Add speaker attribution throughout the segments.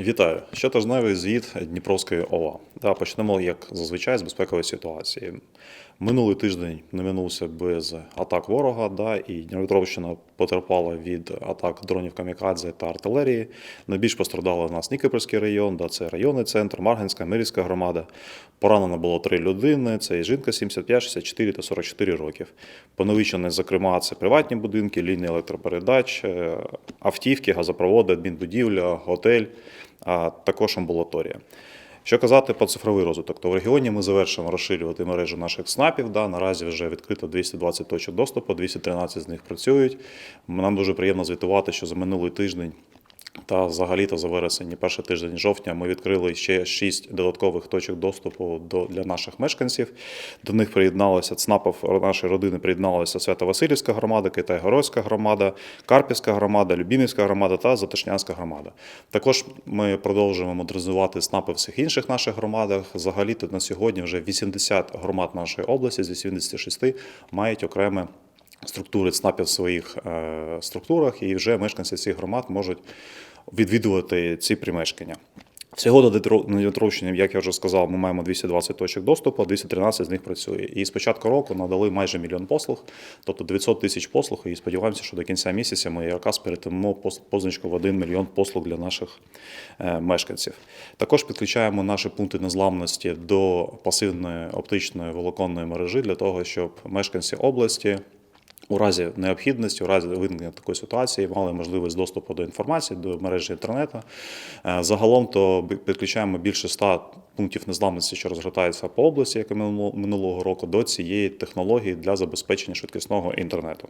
Speaker 1: Вітаю! Щотижневий звіт Дніпровської ОВА. Да, почнемо, як зазвичай, з безпекової ситуації. Минулий тиждень не минувся без атак ворога, да, і Дніпропетровщина потерпала від атак дронів камікадзе та артилерії. Найбільш пострадали у нас Нікопольський район, да, це районний центр, Марганська, Мирівська громада. Поранено було три людини: це і жінка 75, 64 та 44 років. Поневищені, зокрема, це приватні будинки, лінії електропередач, е, автівки, газопроводи, адмінбудівля, готель, а також амбулаторія. Що казати про цифровий розвиток, то в регіоні ми завершимо розширювати мережу наших СНАПів. Да, наразі вже відкрито 220 точок доступу, 213 з них працюють. Нам дуже приємно звітувати, що за минулий тиждень. Та взагалі-то за вересень, перший тиждень жовтня, ми відкрили ще шість додаткових точок доступу до для наших мешканців. До них приєдналися ЦНАПів нашої родини. Приєдналася Свято-Васильівська громада, Китайгородська громада, Карпівська громада, Любімівська громада та Затишнянська громада. Також ми продовжуємо модернізувати ЦНАПи в всіх інших наших громадах. Взагалі то на сьогодні вже 80 громад нашої області з 86 мають окреме структури ЦНАПів в своїх е, структурах, і вже мешканці цих громад можуть відвідувати ці примешкання. Всього до Дніпровщини, як я вже сказав, ми маємо 220 точок доступу, 213 з них працює. І з початку року надали майже мільйон послуг, тобто 900 тисяч послуг. І сподіваємося, що до кінця місяця ми якраз перетимемо позначку в 1 мільйон послуг для наших е, мешканців. Також підключаємо наші пункти незламності до пасивної оптичної волоконної мережі для того, щоб мешканці області. У разі необхідності, у разі виникнення такої ситуації, мали можливість доступу до інформації, до мережі інтернету. Е, Загалом то підключаємо більше ста пунктів незламності, що розгортаються по області, як і минулого року, до цієї технології для забезпечення швидкісного інтернету.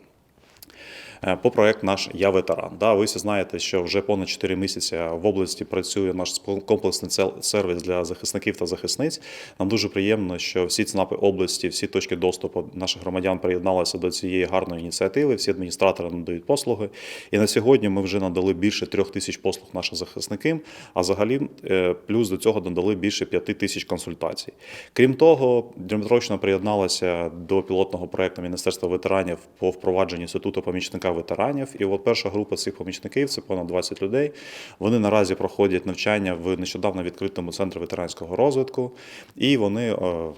Speaker 1: Е, По проект наш Я ветеран. Да, ви всі знаєте, що вже понад 4 місяці в області працює наш комплексний сервіс для захисників та захисниць. Нам дуже приємно, що всі ЦНАПи області, всі точки доступу наших громадян приєдналися до цієї гарної ініціативи. Всі адміністратори надають послуги. І на сьогодні ми вже надали більше трьох тисяч послуг нашим захисникам, а взагалі е, плюс до цього надали більше п'яти тисяч консультацій. Крім того, Дмитровщина приєдналася до пілотного проекту Міністерства ветеранів по впровадженню інституту помічника ветеранів. І от перша група цих помічників це понад 20 людей. Вони наразі проходять навчання в нещодавно відкритому центрі ветеранського розвитку, і вони. е,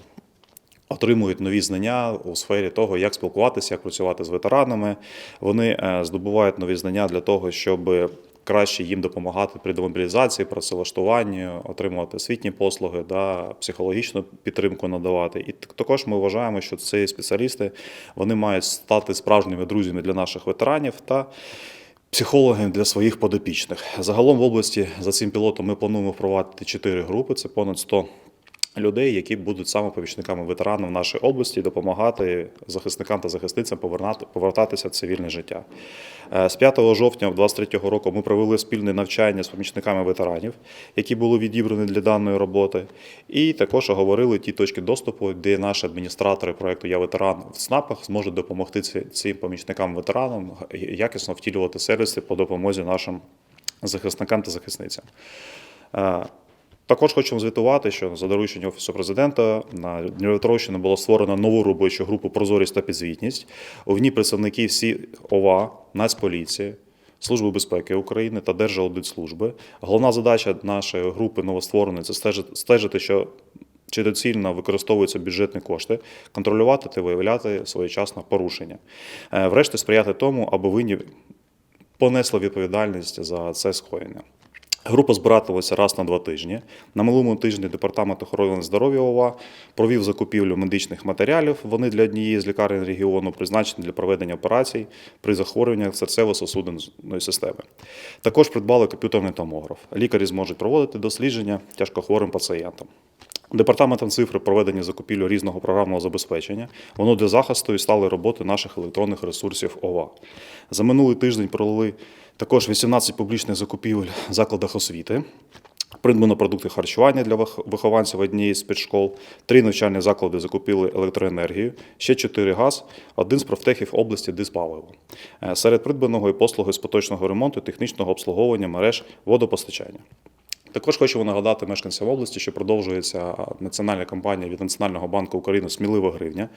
Speaker 1: Отримують нові знання у сфері того, як спілкуватися, як працювати з ветеранами. Вони е, здобувають нові знання для того, щоб краще їм допомагати при демобілізації, працевлаштуванні, отримувати освітні послуги, да, психологічну підтримку надавати. І також ми вважаємо, що ці спеціалісти вони мають стати справжніми друзями для наших ветеранів та психологи для своїх подопічних. Загалом в області за цим пілотом ми плануємо впровадити чотири групи. Це понад 100 людей, які будуть саме помічниками ветеранів в нашій області, допомагати захисникам та захисницям повертатися в цивільне життя. Е, З 5 жовтня 2023 року ми провели спільне навчання з помічниками ветеранів, які були відібрані для даної роботи. І також оговорили ті точки доступу, де наші адміністратори проекту Я ветеран в СНАПах зможуть допомогти цим помічникам ветеранам якісно втілювати сервіси по допомозі нашим захисникам та захисницям. Також хочемо звітувати, що за дорученням Офісу президента на Дніпропетровщині було створено нову робочу групу Прозорість та підзвітність. У ній представники всі ОВА, Нацполіції, Служби безпеки України та Держаудитслужби. Головна задача нашої групи новоствореної це стежити, стежити, що чи доцільно використовуються бюджетні кошти, контролювати та виявляти своєчасно порушення. Е, Врешті сприяти тому, аби винні понесли відповідальність за це скоєння. Група збиратилася раз на два тижні. На минулому тижні департамент охорони здоров'я ОВА провів закупівлю медичних матеріалів. Вони для однієї з лікарень регіону призначені для проведення операцій при захворюваннях серцево-сосудної системи. Також придбали комп'ютерний томограф. Лікарі зможуть проводити дослідження тяжкохворим пацієнтам. Департаментом цифри проведення закупівлю різного програмного забезпечення. Воно для захисту і сталої роботи наших електронних ресурсів ОВА. За минулий тиждень провели також 18 публічних закупівель в закладах освіти. Придбано продукти харчування для вихованців однієї з спецшкол. Три навчальні заклади закупили електроенергію, ще чотири газ, один з профтехів області диспаливо. Е, Серед придбаного і послуги з поточного ремонту, технічного обслуговування мереж водопостачання. Також хочемо нагадати мешканцям області, що продовжується національна кампанія від Національного банку України Смілива гривня.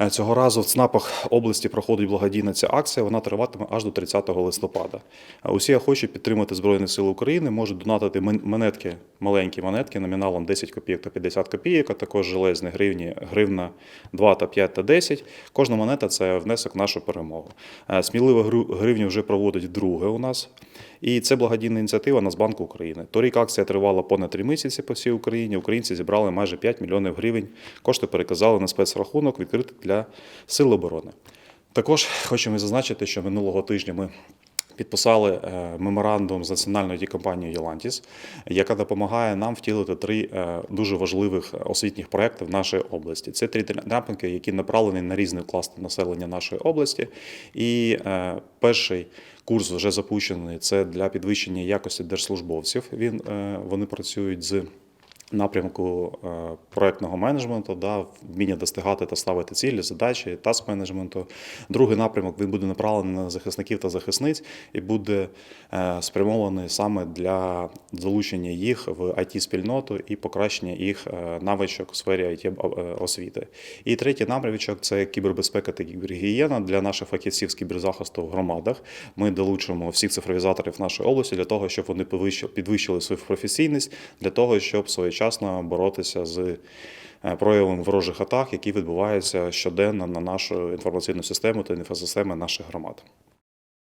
Speaker 1: Е, Цього разу в ЦНАПах області проходить благодійна ця акція. Вона триватиме аж до 30 листопада. Е, Усі охочі підтримати Збройні Сили України можуть донатити монетки, маленькі монетки номіналом 10 копійок та 50 копійок, а також железні гривні, гривна 2 та 5 та 10. Кожна монета це внесок в нашу перемогу. Е, Смілива гру- гривня вже проводить вдруге у нас. І це благодійна ініціатива Нацбанку України. Торік акція тривала понад три місяці по всій Україні. Українці зібрали майже 5 мільйонів гривень. Кошти переказали на спецрахунок, відкритий для сил оборони. Також хочемо зазначити, що минулого тижня ми підписали е, меморандум з національною компанією Єлантіс, яка допомагає нам втілити три е, дуже важливих освітніх проекти в нашій області. Це три напрямки, які направлені на різний клас населення нашої області. І е, перший курс вже запущений. Це для підвищення якості держслужбовців. Він вони працюють з напрямку е, проектного менеджменту, да, вміння достигати та ставити цілі, задачі, таск менеджменту. Другий напрямок він буде направлений на захисників та захисниць і буде е, спрямований саме для залучення їх в it спільноту і покращення їх е, навичок у сфері it освіти. І третій напрямок це кібербезпека та кібергігієна для наших фахівців з кіберзахисту в громадах. Ми долучимо всіх цифровізаторів нашої області для того, щоб вони підвищили- свою професійність, для того, щоб своєчасно боротися з проявом проявами ворожих атак, які відбуваються щоденно на нашу інформаційну систему та інфосистеми наших громад.